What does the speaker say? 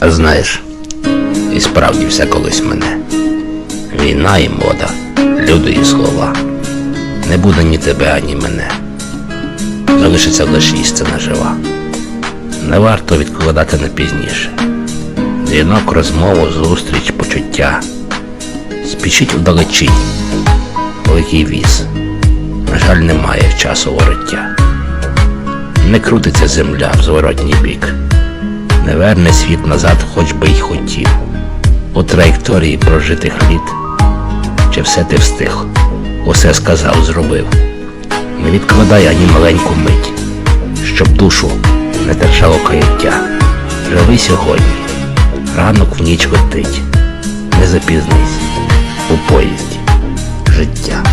А знаєш, і справді все колись мене. Війна і мода, люди і слова. Не буде ні тебе, ані мене. Залишиться лише істина жива. Не варто відкладати на пізніше. Дзвінок, розмову, зустріч, почуття. Спішіть вдалечінь, великий віз. На жаль, немає часу вороття. Не крутиться земля в зворотній бік. Не верне світ назад, хоч би й хотів. У траєкторії прожитих літ. Чи все ти встиг? Усе сказав, зробив. Не відкладай ані маленьку мить, щоб душу не держало каяття. Живи сьогодні, ранок в ніч летить. Не запізнись у поїзді життя.